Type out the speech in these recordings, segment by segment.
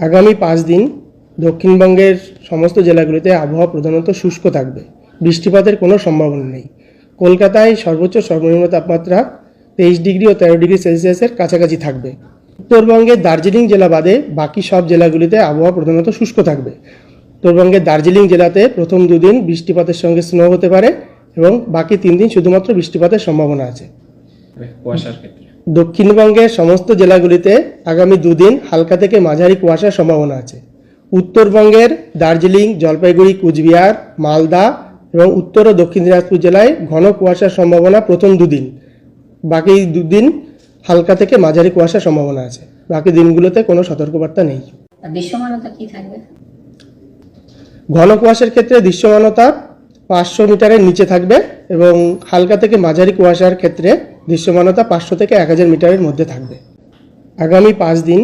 আগামী পাঁচ দিন দক্ষিণবঙ্গের সমস্ত জেলাগুলিতে আবহাওয়া প্রধানত শুষ্ক থাকবে। বৃষ্টিপাতের কোনো সম্ভাবনা নেই। কলকাতায় সর্বোচ্চ সর্বনিম্ন তাপমাত্রা তেইশ ডিগ্রি ও তেরো ডিগ্রি সেলসিয়াসের কাছাকাছি থাকবে। উত্তরবঙ্গের দার্জিলিং জেলা বাদে বাকি সব জেলাগুলিতে আবহাওয়া প্রধানত শুষ্ক থাকবে। উত্তরবঙ্গের দার্জিলিং জেলাতে প্রথম দুদিন বৃষ্টিপাতের সঙ্গে স্নো হতে পারে এবং বাকি তিন দিন শুধুমাত্র বৃষ্টিপাতের সম্ভাবনা আছে। কুয়াশার ক্ষেত্রে। দক্ষিণবঙ্গের সমস্ত জেলাগুলিতে আগামী দুদিন হালকা থেকে মাঝারি কুয়াশার সম্ভাবনা আছে। উত্তরবঙ্গের দার্জিলিং জলপাইগুড়ি কুচবিহার মালদা এবং উত্তর ও দক্ষিণ দিনাজপুর জেলায় ঘন কুয়াশার সম্ভাবনা প্রথম দুদিন। বাকি দুদিন হালকা থেকে মাঝারি কুয়াশার সম্ভাবনা আছে। বাকি দিনগুলোতে কোনো সতর্কবার্তা নেই। দৃশ্যমানতা কি থাকবে? ঘন কুয়াশার ক্ষেত্রে দৃশ্যমানতা পাঁচশো মিটারের নিচে থাকবে এবং হালকা থেকে মাঝারি কুয়াশার ক্ষেত্রে দৃশ্যমানতা পাঁচশো থেকে এক হাজার মিটারের মধ্যে থাকবে। আগামী পাঁচ দিন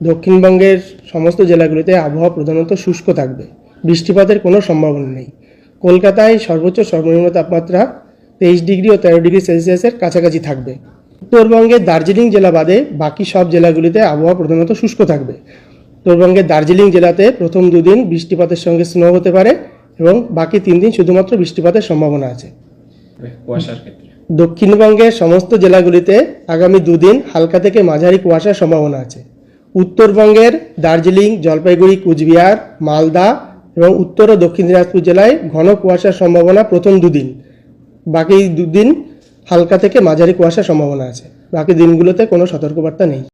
দক্ষিণবঙ্গের সমস্ত জেলাগুলিতে আবহাওয়া প্রধানত শুষ্ক থাকবে। বৃষ্টিপাতের কোনো সম্ভাবনা নেই। কলকাতায় সর্বোচ্চ সর্বনিম্ন তাপমাত্রা তেইশ ডিগ্রি ও তেরো ডিগ্রি সেলসিয়াসের কাছাকাছি থাকবে। উত্তরবঙ্গের দার্জিলিং জেলা বাদে বাকি সব জেলাগুলিতে আবহাওয়া প্রধানত শুষ্ক থাকবে। উত্তরবঙ্গের দার্জিলিং জেলাতে প্রথম দুদিন বৃষ্টিপাতের সঙ্গে স্নো হতে পারে। এবং বাকি তিন দিন শুধুমাত্র বৃষ্টিপাতের সম্ভাবনা আছে। কুয়াশার ক্ষেত্রে। দক্ষিণবঙ্গের সমস্ত জেলাগুলিতে আগামী দুদিন হালকা থেকে মাঝারি কুয়াশার সম্ভাবনা আছে। উত্তরবঙ্গের দার্জিলিং জলপাইগুড়ি কুচবিহার মালদা এবং উত্তর ও দক্ষিণ দিনাজপুর জেলায় ঘন কুয়াশার সম্ভাবনা প্রথম দুদিন। বাকি দুদিন হালকা থেকে মাঝারি কুয়াশার সম্ভাবনা আছে। বাকি দিনগুলোতে কোনো সতর্কবার্তা নেই।